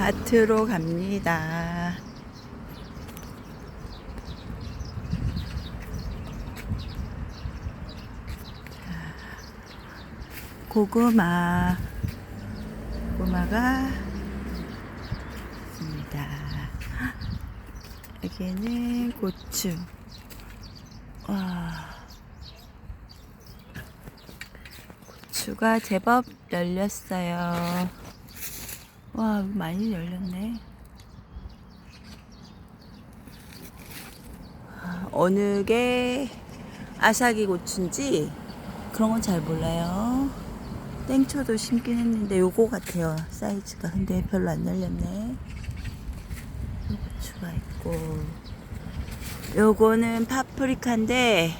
밭으로 갑니다. 자, 고구마. 고구마가 있습니다. 여기에는 고추. 와. 고추가 제법 열렸어요. 와, 많이 열렸네. 아, 어느 게 아삭이 고추인지 그런 건 잘 몰라요. 땡초도 심긴 했는데 요거 같아요. 사이즈가. 근데 별로 안 열렸네. 요 고추가 있고. 요거는 파프리카인데,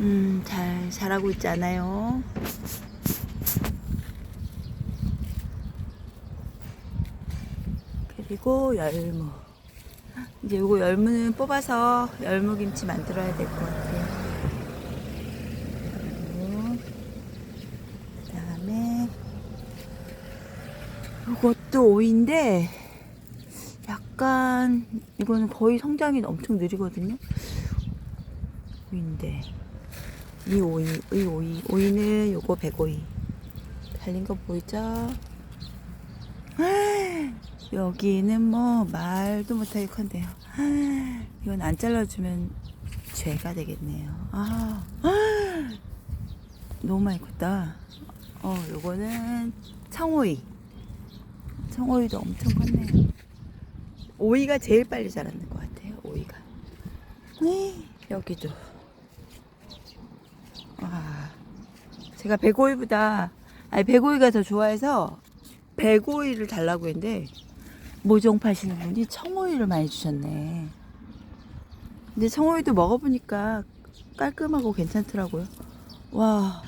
음, 잘 자라고 있지 않아요. 그리고 열무. 이제 요거 열무는 뽑아서 열무김치 만들어야 될 것 같아요. 그리고 그다음에 요것도 오이인데 약간 이거는 거의 성장이 엄청 느리거든요. 오이인데 이 오이, 이 오이, 오이는 요거 백오이 달린 거 보이죠? 여기는 뭐 말도 못하게 큰데요. 이건 안 잘라주면 죄가 되겠네요. 아, 너무 많이 컸다. 어, 요거는 청오이. 청오이도 엄청 컸네요. 오이가 제일 빨리 자라는 것 같아요. 오이가. 네, 여기도. 와, 제가 백오이보다 아니 백오이가 더 좋아해서 백오이를 달라고 했는데 모종 파시는 분이 청오이를 많이 주셨네. 근데 청오이도 먹어보니까 깔끔하고 괜찮더라고요. 와,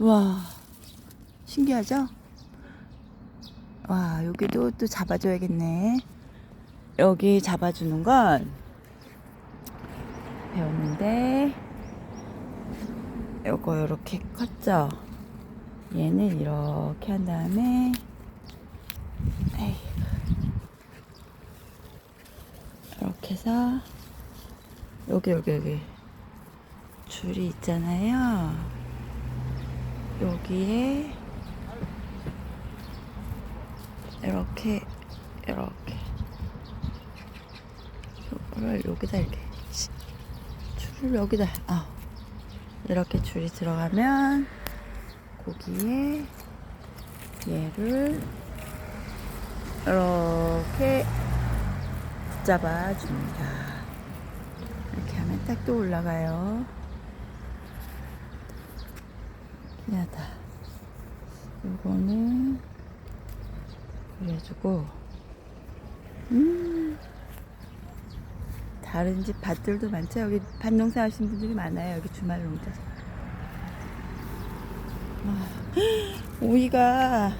와, 신기하죠? 와, 여기도 또 잡아줘야겠네. 여기 잡아주는 건 배웠는데, 요거 이렇게 컸죠? 얘는 이렇게 한 다음에, 에이. 해서 여기 여기 여기. 줄이 있잖아요. 여기에 이렇게 이렇게. 이거를 여기다 이렇게. 씨, 줄을 여기다. 아. 이렇게 줄이 들어가면 거기에 얘를 이렇게 붙잡아 줍니다. 이렇게 하면 딱 또 올라가요. 신기하다. 요거는 그래주고, 음, 다른 집 밭들도 많죠. 여기 밭 농사 하시는 분들이 많아요. 여기 주말 농자. 아, 오이가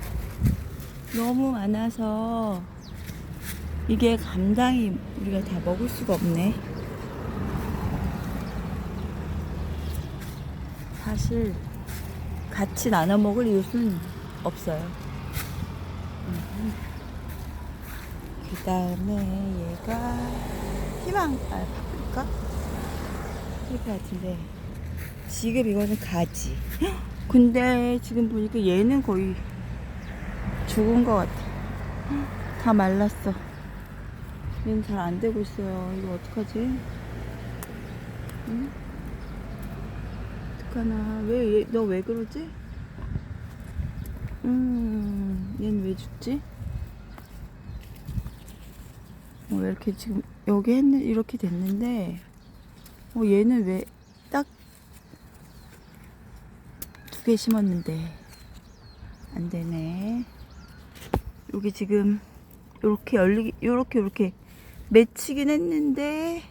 너무 많아서 이게 감당이 우리가 다 먹을 수가 없네. 사실 같이 나눠 먹을 이유는 없어요. 그 다음에 얘가 희망, 아, 파프리카? 파프리카 같은데. 지금 이거는 가지. 헉! 근데 지금 보니까 얘는 거의 죽은 것 같아. 헉! 다 말랐어. 얘는 잘 안 되고 있어요. 이거 어떡하지? 응? 어떡하나. 왜, 너왜 그러지? 음, 얘는 왜 죽지? 어, 왜 이렇게 지금, 여기 했는, 이렇게 됐는데, 어, 얘는 왜 딱 두 개 심었는데, 안 되네. 여기 지금, 요렇게 열리기, 요렇게, 요렇게 맺히긴 했는데,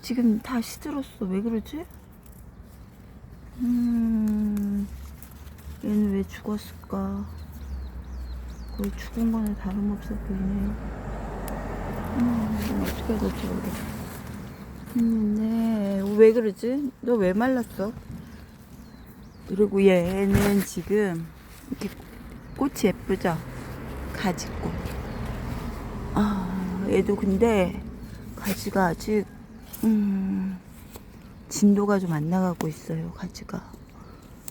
지금 다 시들었어. 왜 그러지? 음, 얘는 왜 죽었을까? 거의 죽은 거는 다름없어 보이네. 음, 어떻게 해야 될지 모르겠어. 했는데, 왜 그러지? 너 왜 말랐어? 그리고 얘는 지금, 이렇게 꽃이 예쁘죠? 가지꽃. 아, 얘도 근데 가지가 아직 음, 진도가 좀 안 나가고 있어요. 가지가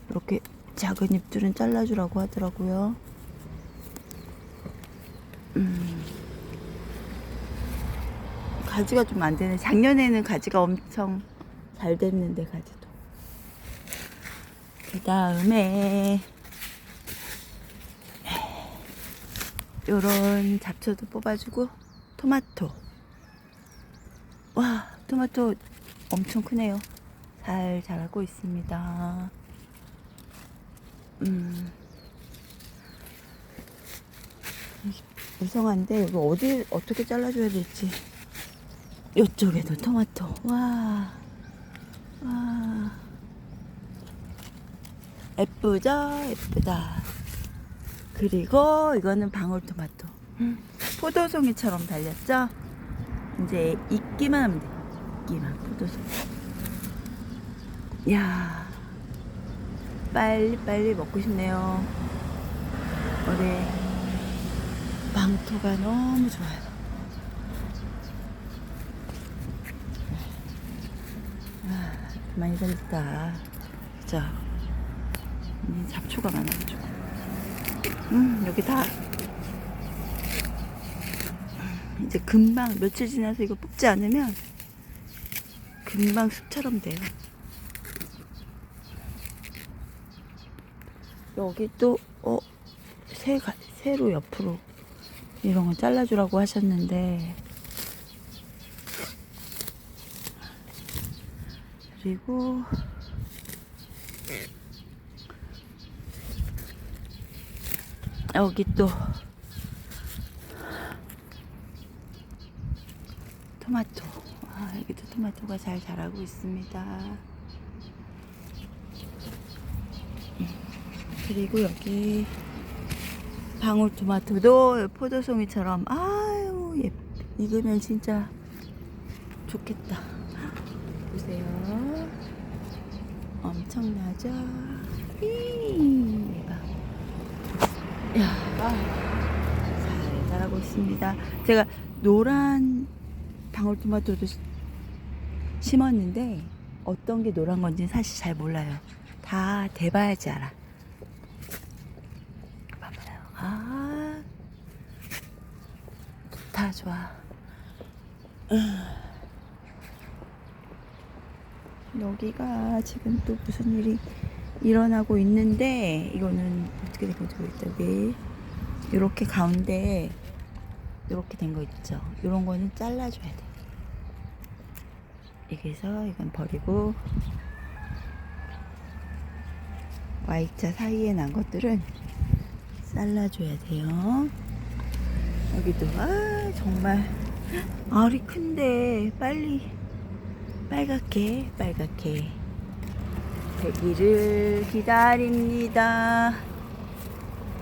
이렇게 작은 잎들은 잘라주라고 하더라고요. 음, 가지가 좀 안 되네. 작년에는 가지가 엄청 잘 됐는데 가지도. 그 다음에 요런 잡초도 뽑아주고 토마토. 와 토마토 엄청 크네요. 잘 자라고 있습니다. 음. 무성한데 이거 어디 어떻게 잘라줘야 될지. 이쪽에도 토마토. 와. 와. 예쁘죠? 예쁘다. 그리고 이거는 방울토마토. 포도송이처럼 달렸죠? 이제 익기만 하면 돼. 익기만, 포도송. 야 빨리 빨리 먹고 싶네요. 올해 방토가 너무 좋아요. 아, 많이 달렸다. 그죠? 음, 잡초가 많아가지고. 음, 여기 다 이제 금방 며칠 지나서 이거 뽑지 않으면 금방 숲처럼 돼요. 여기 또 어, 새, 가- 새로 옆으로 이런 거 잘라주라고 하셨는데 그리고 여기 또 토마토. 아, 여기도 토마토가 잘 자라고 있습니다. 음, 그리고 여기 방울토마토도 포도송이처럼 아유 예 익으면 진짜 좋겠다. 보세요. 엄청나죠? 이. 야, 잘 자라고 있습니다. 제가 노란 방울토마토도 시- 심었는데 어떤 게 노란 건지 사실 잘 몰라요. 다 대봐야지 알아. 봐봐요. 아, 다 좋아. 여기가 지금 또 무슨 일이 일어나고 있는데 이거는 어떻게 된 건지 모르겠다. 여기 이렇게 가운데 이렇게 된 거 있죠. 이런 거는 잘라줘야 돼. 여기서 이건 버리고 Y자 사이에 난 것들은 잘라줘야 돼요. 여기도 아 정말 알이 큰데 빨리 빨갛게 빨갛게 되기를 기다립니다.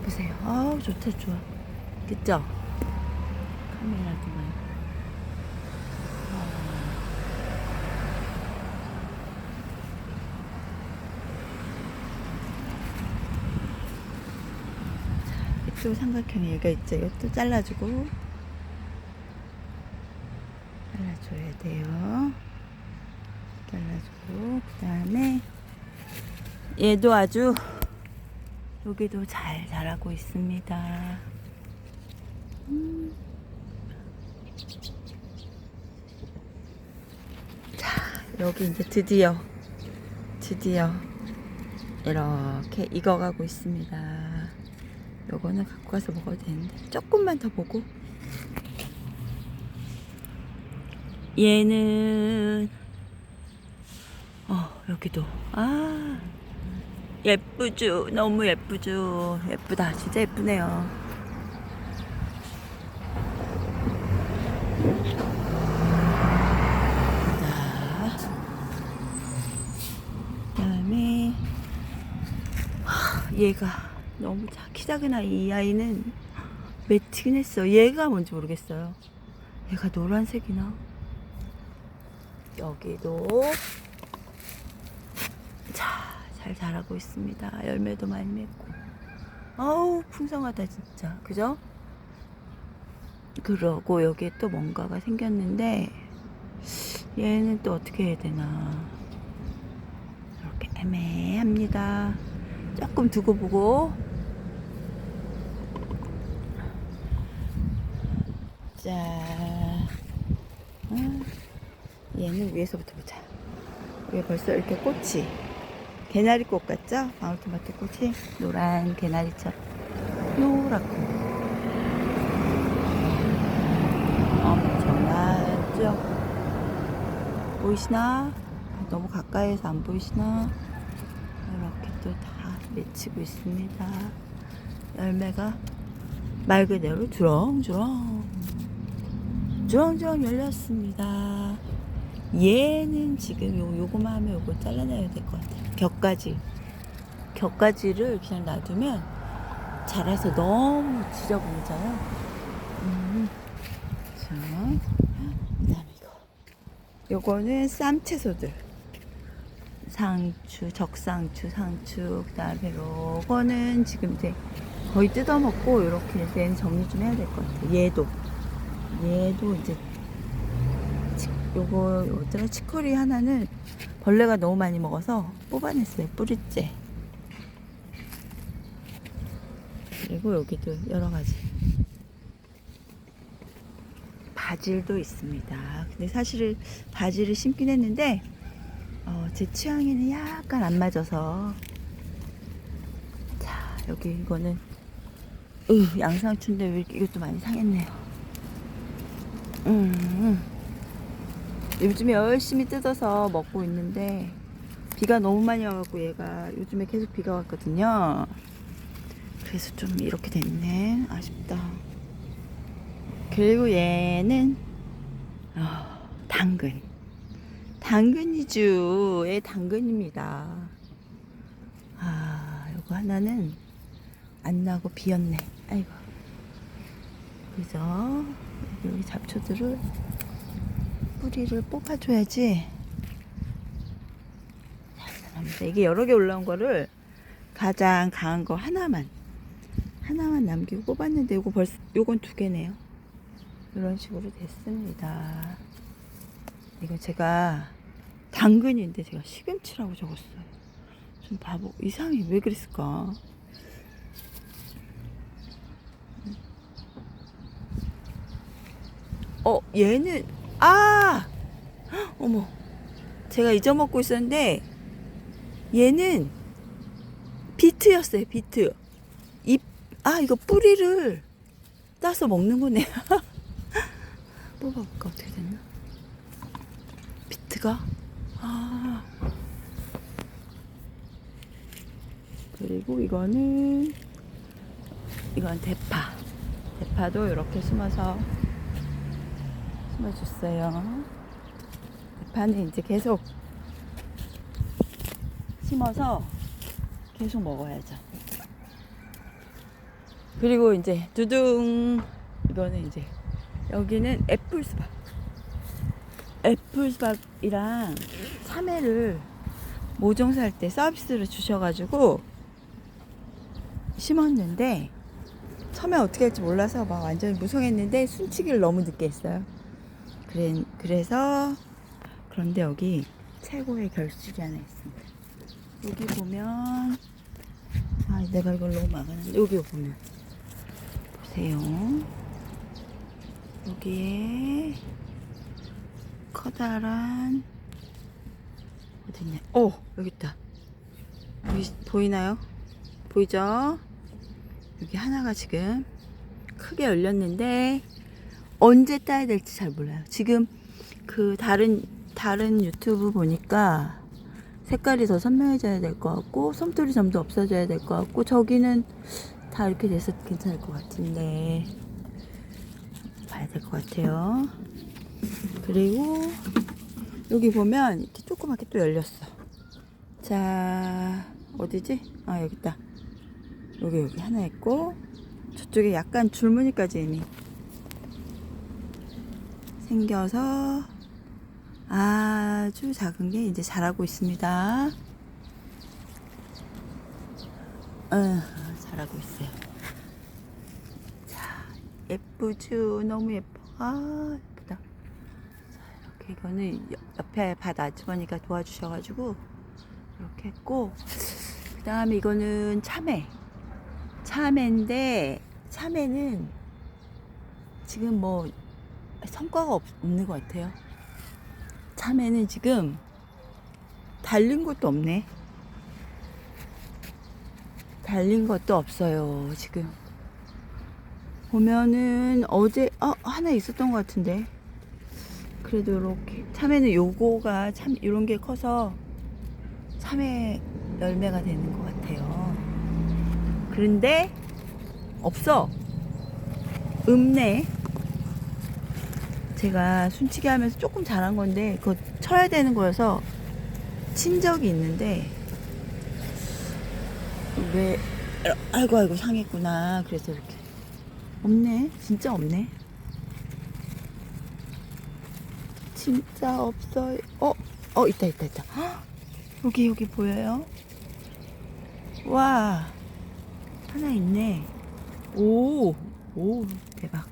보세요. 아우 좋다 좋아. 그죠? 카메라 도만. 또 삼각형 얘가 있죠. 이것도 잘라주고 잘라줘야 돼요. 잘라주고 그 다음에 얘도 아주 여기도 잘 자라고 있습니다. 음. 자 여기 이제 드디어 드디어 이렇게 익어가고 있습니다. 요거는 갖고 가서 먹어도 되는데 조금만 더 보고. 얘는 어 여기도. 아 예쁘죠. 너무 예쁘죠. 예쁘다. 진짜 예쁘네요. 자 그다음에 하, 얘가 너무 자, 키 작은 아이 이 아이는 매치긴 했어 얘가 뭔지 모르겠어요 얘가 노란색이나 여기도 자, 잘 자라고 있습니다. 열매도 많이 맺고. 아우, 풍성하다, 진짜. 그죠? 그러고 여기에 또 뭔가가 생겼는데 얘는 또 어떻게 해야 되나 이렇게 애매합니다 조금 두고 보고 자 아, 얘는 위에서부터 보자 위에 벌써 이렇게 꽃이 개나리꽃 같죠? 방울토마토 꽃이 노란 개나리처럼 노랗고 엄청나죠? 보이시나? 너무 가까이에서 안 보이시나? 이렇게 또 다 맺히고 있습니다. 열매가 말 그대로 주렁주렁 주렁주렁 열렸습니다. 얘는 지금 요, 요거만 하면 요거 잘라내야 될 것 같아요. 격가지. 격가지를 그냥 놔두면 자라서 너무 지저분해져요. 음. 자, 그 다음에 이거. 요거는 쌈채소들. 상추, 적상추, 상추, 그 다음에 요거는 지금 이제 거의 뜯어먹고 이렇게 된 정리 좀 해야 될 것 같아요. 얘도. 얘도 이제 치- 요거 어쩌나 치커리 하나는 벌레가 너무 많이 먹어서 뽑아냈어요. 뿌리째. 그리고 여기도 여러 가지. 바질도 있습니다. 근데 사실 바질을 심긴 했는데 어, 제 취향에는 약간 안 맞아서 자 여기 이거는 으, 양상추인데 왜 이것도 많이 상했네요. 음, 음. 요즘에 열심히 뜯어서 먹고 있는데 비가 너무 많이 와갖고 얘가 요즘에 계속 비가 왔거든요. 그래서 좀 이렇게 됐네. 아쉽다. 그리고 얘는 어, 당근. 당근이주의 당근입니다. 아, 요거 하나는 안 나고 비었네. 아이고. 그죠? 여기 잡초들을 뿌리를 뽑아줘야지. 이게 여러 개 올라온 거를 가장 강한 거 하나만 하나만 남기고 뽑았는데 요거 벌써 요건 두 개네요. 이런 식으로 됐습니다. 이거 제가 당근인데 제가 시금치라고 적었어요. 좀 바보 이상해 왜 그랬을까? 어 얘는 아! 헉, 어머. 제가 잊어먹고 있었는데 얘는 비트였어요 비트. 잎 아 이거 뿌리를 따서 먹는 거네요 뽑아볼까 어떻게 됐나? 비트가? 아. 그리고 이거는 이건 대파. 대파도 이렇게 숨어서 심어줬어요. 대파는 이제 계속 심어서 계속 먹어야죠. 그리고 이제 두둥 이거는 이제 여기는 애플 수박. 애플 수박이랑 참외를 모종살 때 서비스를 주셔가지고 심었는데 처음에 어떻게 할지 몰라서 막 완전히 무성했는데 순치기를 너무 늦게 했어요. 그래, 그래서 그런데 여기 최고의 결실이 하나 있습니다. 여기 보면 아 내가 이걸 너무 막았는데 여기 보면 보세요. 여기에 커다란 어딨냐? 오 여기 있다. 여기 보이나요? 보이죠? 여기 하나가 지금 크게 열렸는데 언제 따야 될지 잘 몰라요. 지금 그 다른 다른 유튜브 보니까 색깔이 더 선명해져야 될 것 같고 솜털이 좀더 없어져야 될 것 같고 저기는 다 이렇게 돼서 괜찮을 것 같은데 봐야 될 것 같아요. 그리고 여기 보면 이렇게 조그맣게 또 열렸어. 자 어디지? 아 여기 있다. 여기 여기 하나 있고 저쪽에 약간 줄무늬까지 이미 생겨서 아주 작은 게 이제 자라고 있습니다. 어, 자라고 있어요. 자, 예쁘죠? 너무 예뻐. 아, 예쁘다. 자, 이렇게 이거는 여- 옆에 밭 아주머니가 도와주셔가지고 이렇게 했고, 그 다음에 이거는 참외. 참외인데, 참외는 지금 뭐 성과가 없, 없는 것 같아요. 참외는 지금 달린 것도 없네. 달린 것도 없어요, 지금. 보면은 어제, 어, 하나 있었던 것 같은데. 그래도 이렇게. 참외는 요거가 참, 요런 게 커서 참외 열매가 되는 것 같아요. 그런데, 없어. 읍내. 제가 순치기 하면서 조금 자란 건데, 그거 쳐야 되는 거여서 친 적이 있는데, 왜 아이고 아이고 상했구나. 그래서 이렇게. 없네. 진짜 없네. 진짜 없어요. 어? 어 있다 있다 있다. 헉! 여기 여기 보여요? 와. 하나 있네. 오. 오 대박.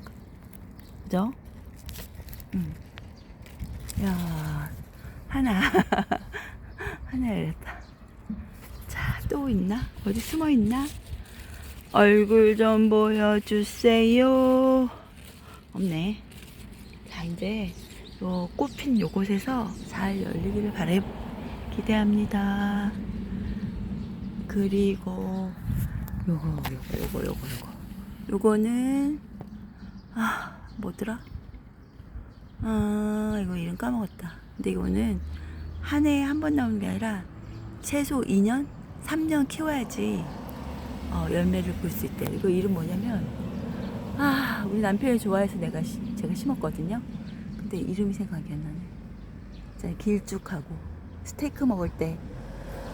그죠? 응. 야 하나 하나 열렸다 자, 또 있나? 어디 숨어 있나? 얼굴 좀 보여주세요. 없네. 자, 이제 요 꽃핀 요곳에서 잘 열리기를 바래 기대합니다. 그리고 요거, 요거, 요거, 요거, 요거. 요거는 아, 뭐더라? 아, 이거 이름 까먹었다. 근데 이거는 한 해에 한 번 나오는 게 아니라 최소 2년, 3년 키워야지 어, 열매를 볼 수 있대. 이거 이름 뭐냐면 아 우리 남편이 좋아해서 내가 시- 제가 심었거든요. 근데 이름이 생각이 안 나네. 진짜 길쭉하고 스테이크 먹을 때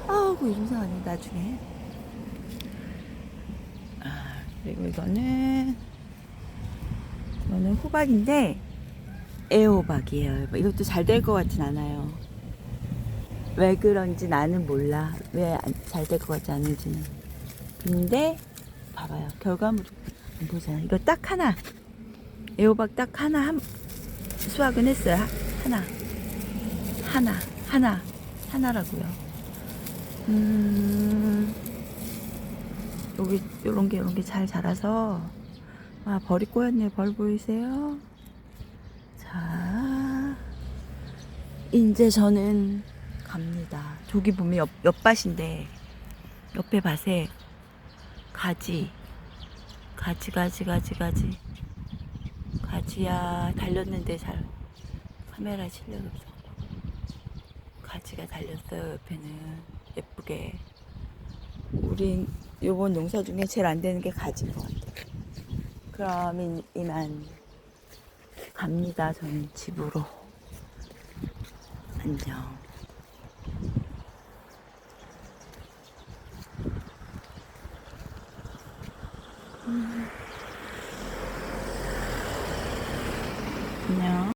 아우 그 이름 생각 안 나. 나중에 아 그리고 이거는 이거는 호박인데 애호박이에요. 이것도 잘 될 것 같진 않아요. 왜 그런지 나는 몰라. 왜 잘 될 것 같지 않은지는. 근데 봐봐요. 결과물 안 보잖아. 이거 딱 하나. 애호박 딱 하나 한 수확은 했어요. 하- 하나. 하나. 하나. 하나라고요. 음. 여기 요런 게 요런 게 잘 자라서 아, 벌이 꼬였네. 벌 보이세요? 자. 이제 저는 갑니다. 저기 보면 옆, 옆밭인데 옆에 밭에 가지 가지 가지 가지 가지 가지야 달렸는데 잘 카메라 실력이 없어 가지가 달렸어요 옆에는 예쁘게 우린 요번 농사 중에 제일 안 되는 게 가지인 것 같아요 그럼 이- 이만 갑니다 저는 집으로. 안녕